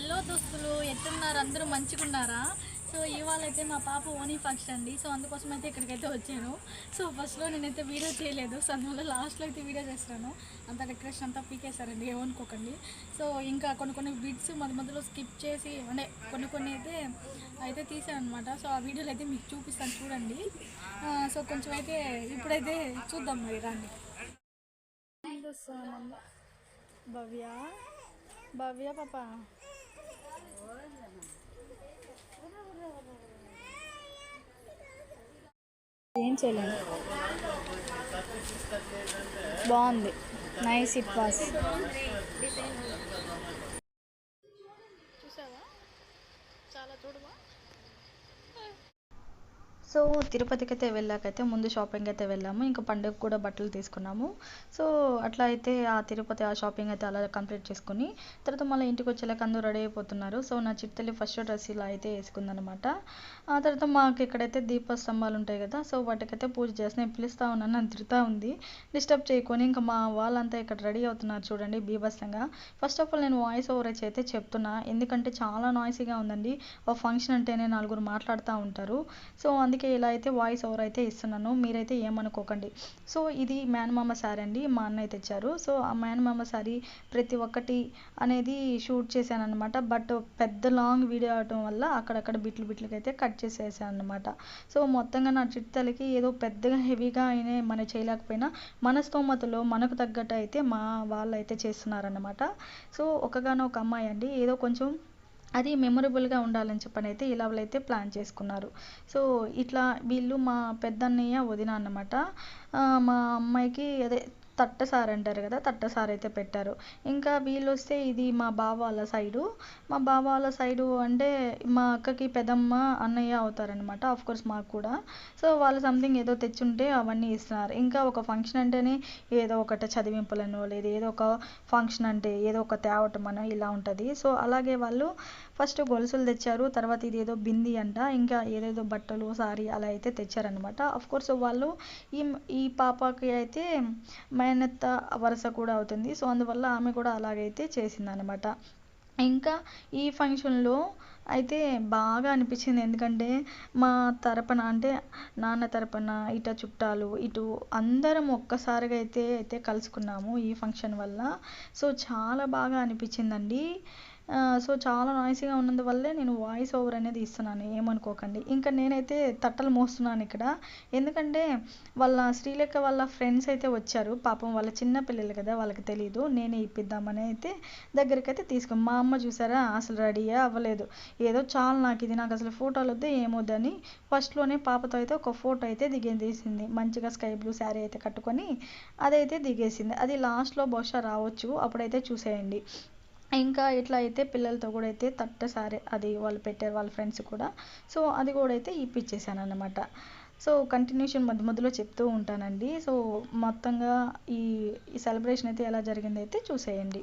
Hello దోస్తులు ఎట్టున్నారు అందరూ మంచిగున్నారా? So ఇవాళ అయితే మా పాప ఓనీ ఫంక్షన్ అండి. సో అందుకోసం అయితే ఇక్కడికైతే వచ్చాను. సో ఫస్ట్లో నేనైతే వీడియో చేయలేదు. సో అందువల్ల లాస్ట్లో అయితే వీడియో చేస్తాను అంత డెకరేషన్ అంతా పీకేశారండి ఏమనుకోకండి. సో ఇంకా కొన్ని కొన్ని బిట్స్ మధ్య మధ్యలో స్కిప్ చేసి అంటే కొన్ని కొన్ని అయితే అయితే తీసాను అనమాట సో ఆ వీడియోలు అయితే మీకు చూపిస్తాను చూడండి. సో కొంచెం అయితే ఇప్పుడైతే చూద్దాం మరి రండి. భవ్య. భవ్య పాప. ఏం బాగుంది. నైస్ ఇట్ వాస్ చూసావా? చాలా చూడవా? సో తిరుపతికి అయితే వెళ్ళాకైతే ముందు షాపింగ్ అయితే వెళ్ళాము. ఇంకా పండుగ కూడా బట్టలు తీసుకున్నాము. సో అట్లా అయితే ఆ తిరుపతి ఆ షాపింగ్ అయితే అలా కంప్లీట్ చేసుకుని తర్వాత మళ్ళీ ఇంటికి వచ్చేలాక అందరూ రెడీ అయిపోతున్నారు. సో నా చిట్టెల్లి ఫస్ట్ డ్రెస్ ఇలా అయితే వేసుకుందనమాట ఆ తర్వాత మాకు ఇక్కడైతే దీప స్తంభాలు ఉంటాయి కదా సో వాటికైతే పూజ చేసి నేను పిలుస్తా ఉన్నాను నన్ను తిరుగుతూ ఉంది. డిస్టర్బ్ చేయకొని ఇంకా మా వాళ్ళంతా ఇక్కడ రెడీ అవుతున్నారు చూడండి బీభత్సంగా. ఫస్ట్ ఆఫ్ ఆల్ నేను వాయిస్ ఓవర్ అయితే చెప్తున్నా. ఎందుకంటే చాలా నాయిసీగా ఉందండి. ఒక ఫంక్షన్ అంటేనే నలుగురు మాట్లాడుతూ ఉంటారు. సో అందుకే ఇలా అయితే వాయిస్ ఓవర్ అయితే ఇస్తున్నాను. మీరైతే ఏమనుకోకండి. సో ఇది మేనమామ శారీ అండి. మా అన్నయ్య తెచ్చారు. సో ఆ మేనమామ శారీ ప్రతి ఒక్కటి అనేది షూట్ చేశాను అనమాట బట్ పెద్ద లాంగ్ వీడియో అవడం వల్ల అక్కడక్కడ బిట్లు బిట్లకి అయితే కట్ చేసేసాను అనమాట సో మొత్తంగా నా చిట్టలకి ఏదో పెద్దగా హెవీగా అయినా మనం చేయలేకపోయినా మన స్తోమతలో మనకు తగ్గట్టు అయితే మా వాళ్ళు అయితే చేస్తున్నారన్నమాట. సో ఒకగానో ఒక అమ్మాయి అండి. ఏదో కొంచెం అది మెమొరబుల్గా ఉండాలని చెప్పని అయితే ఇలా అయితే ప్లాన్ చేసుకున్నారు. సో ఇట్లా వీళ్ళు మా పెద్దన్నయ్య వదిన అన్నమాట. మా అమ్మాయికి అదే తట్టసారి అంటారు కదా తట్టసారి అయితే పెట్టారు. ఇంకా వీళ్ళు వస్తే ఇది మా బావ వాళ్ళ సైడు. మా బావ వాళ్ళ సైడు అంటే మా అక్కకి పెదమ్మ అన్నయ్య అవుతారనమాట ఆఫ్ కోర్స్ మాకు కూడా. సో వాళ్ళు సంథింగ్ ఏదో తెచ్చుంటే అవన్నీ ఇస్తున్నారు. ఇంకా ఒక ఫంక్షన్ అంటేనే ఏదో ఒకటి చదివింపులను లేదు ఏదో ఒక ఫంక్షన్ అంటే ఏదో ఒక తేవటం అనో ఇలా ఉంటుంది. సో అలాగే వాళ్ళు ఫస్ట్ గొలుసులు తెచ్చారు తర్వాత ఇది ఏదో బింది అంట ఇంకా ఏదేదో బట్టలు సారీ అలా అయితే తెచ్చారనమాట అఫ్ కోర్స్ వాళ్ళు ఈ ఈ పాపకి అయితే మేనత్త వరుస కూడా అవుతుంది. సో అందువల్ల ఆమె కూడా అలాగైతే చేసిందనమాట ఇంకా ఈ ఫంక్షన్లో అయితే బాగా అనిపించింది. ఎందుకంటే మా తరపున అంటే నాన్న తరపున ఇట చుట్టాలు ఇటు అందరం ఒక్కసారిగా అయితే అయితే కలుసుకున్నాము ఈ ఫంక్షన్ వల్ల. సో చాలా బాగా అనిపించిందండి. సో చాలా నాయిసీగా ఉన్నందువల్లే నేను వాయిస్ ఓవర్ అనేది ఇస్తున్నాను ఏమనుకోకండి. ఇంకా నేనైతే తట్టలు మోస్తున్నాను ఇక్కడ. ఎందుకంటే వాళ్ళ శ్రీలేఖ వాళ్ళ ఫ్రెండ్స్ అయితే వచ్చారు. పాపం వాళ్ళ చిన్న పిల్లలు కదా వాళ్ళకి తెలియదు నేనే ఇప్పిద్దామని అయితే దగ్గరికి అయితే మా అమ్మ చూసారా? అసలు రెడీయే అవ్వలేదు. ఏదో చాలా నాకు ఇది. నాకు అసలు ఫోటోలు వద్దు ఏమొద్దని ఫస్ట్లోనే పాపతో అయితే ఒక ఫోటో అయితే దిగే తీసింది. మంచిగా స్కై బ్లూ శారీ అయితే కట్టుకొని అదైతే దిగేసింది. అది లాస్ట్లో బహుశా రావచ్చు. అప్పుడైతే చూసేయండి. ఇంకా ఇట్లా అయితే పిల్లలతో కూడా అయితే తట్ట సారే అది వాళ్ళు పెట్టారు వాళ్ళ ఫ్రెండ్స్ కూడా. సో అది కూడా అయితే ఇప్పించేసాను అనమాట సో కంటిన్యూషన్ మధ్య మధ్యలో చెప్తూ ఉంటానండి. సో మొత్తంగా ఈ ఈ సెలబ్రేషన్ అయితే ఎలా జరిగిందైతే అయితే చూసేయండి.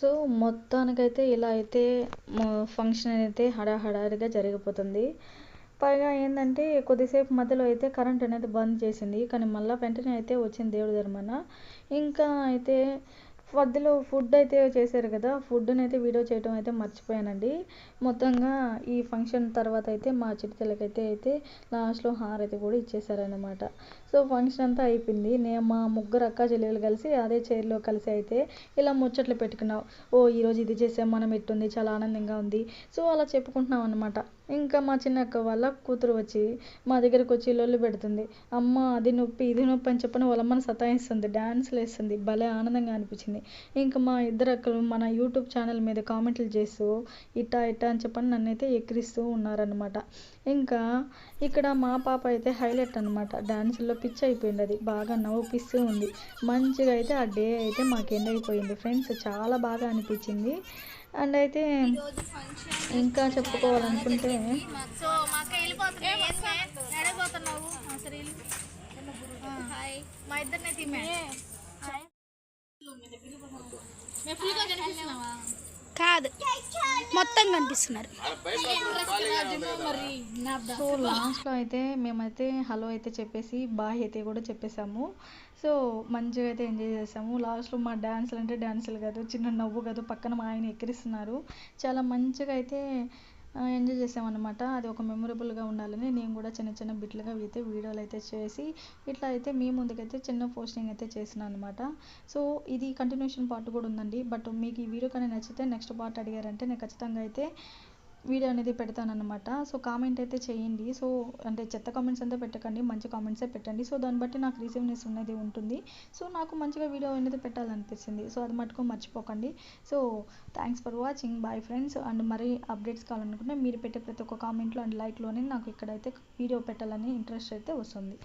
సో మొత్తానికైతే ఇలా అయితే ఫంక్షన్ అయితే హడాహడారిగా జరిగిపోతుంది. పైగా ఏంటంటే కొద్దిసేపు మధ్యలో అయితే కరెంట్ అనేది బంద్ చేసింది. కానీ మళ్ళీ వెంటనే అయితే వచ్చింది దేవుడి ధర్మన ఇంకా అయితే మధ్యలో ఫుడ్ అయితే చేశారు కదా ఫుడ్ని అయితే వీడియో చేయడం అయితే మర్చిపోయానండి. మొత్తంగా ఈ ఫంక్షన్ తర్వాత అయితే మా చిట్టితలకైతే అయితే లాస్ట్లో హారతి కూడా ఇచ్చేసారనమాట సో ఫంక్షన్ అంతా అయిపోయింది. నేను మా ముగ్గురు అక్క చెల్లెలు కలిసి అదే చైర్లో కలిసి అయితే ఇలా ముచ్చట్లు పెట్టుకున్నాం. ఓ ఈరోజు ఇది చేసాం మనం ఎట్టుంది చాలా ఆనందంగా ఉంది. సో అలా చెప్పుకుంటున్నాం అనమాట ఇంకా మా చిన్న అక్క వాళ్ళ కూతురు వచ్చి మా దగ్గరకు వచ్చి లొల్లి పెడుతుంది. అమ్మ అది నొప్పి ఇది నొప్పి అని చెప్పని వాళ్ళమ్మని సతాయిస్తుంది డ్యాన్స్లు వేస్తుంది భలే ఆనందంగా అనిపించింది. ఇంకా మా ఇద్దరు అక్కలు మన యూట్యూబ్ ఛానల్ మీద కామెంట్లు చేస్తూ ఇట్టా ఇట్టా అని చెప్పని నన్నైతే ఎక్కిరిస్తూ ఉన్నారనమాట ఇంకా ఇక్కడ మా పాప అయితే హైలైట్ అనమాట డ్యాన్సుల్లో పిచ్చి అయిపోయింది అది. బాగా నవ్వుపిస్తూ ఉంది. మంచిగా అయితే ఆ డే అయితే మాకు ఎండ్ అయిపోయింది. ఫ్రెండ్స్ చాలా బాగా అనిపించింది. అండ్ అయితే ఇంకా చెప్పుకోవాలనుకుంటే సో మా అక్క కాదు. మొత్తం కనిపిస్తున్నారు. మరి సో లాస్ట్లో అయితే మేమైతే హలో అయితే చెప్పేసి బాయ్ అయితే కూడా చెప్పేసాము సో మంచిగా అయితే ఎంజాయ్ చేసాము లాస్ట్లో మా డ్యాన్సులు అంటే డ్యాన్సులు కాదు చిన్న నవ్వు కాదు పక్కన మా ఆయన ఎక్కిరిస్తున్నారు. చాలా మంచిగా అయితే ఎంజాయ్ చేసామన్నమాట. అది ఒక మెమొరబుల్గా ఉండాలని నేను కూడా చిన్న చిన్న బిట్లుగా అయితే వీడియోలు అయితే చేసి ఇట్లా అయితే మీ ముందుకైతే చిన్న పోస్టింగ్ అయితే చేసిన అనమాట సో ఇది కంటిన్యూషన్ పార్ట్ కూడా ఉందండి. బట్ మీకు ఈ వీడియో కానీ నచ్చితే నెక్స్ట్ పార్ట్ అడిగారంటే నేను ఖచ్చితంగా అయితే వీడియో అనేది పెడతానన్నమాట. సో కామెంట్ అయితే చేయండి. సో అంటే చెత్త కామెంట్స్ అంతా పెట్టకండి. మంచి కామెంట్సే పెట్టండి. సో దాన్ని బట్టి నాకు రిసీవ్నెస్ అనేది ఉంటుంది. సో నాకు మంచిగా వీడియో అనేది పెట్టాలనిపిస్తుంది. సో అది మటుకు మర్చిపోకండి. So thanks for watching bye friends and మరి అప్డేట్స్ కావాలనుకుంటే మీరు పెట్టే ప్రతి ఒక్క కామెంట్లో అండ్ లైక్లోనే నాకు ఇక్కడైతే వీడియో పెట్టాలని ఇంట్రెస్ట్ అయితే వస్తుంది.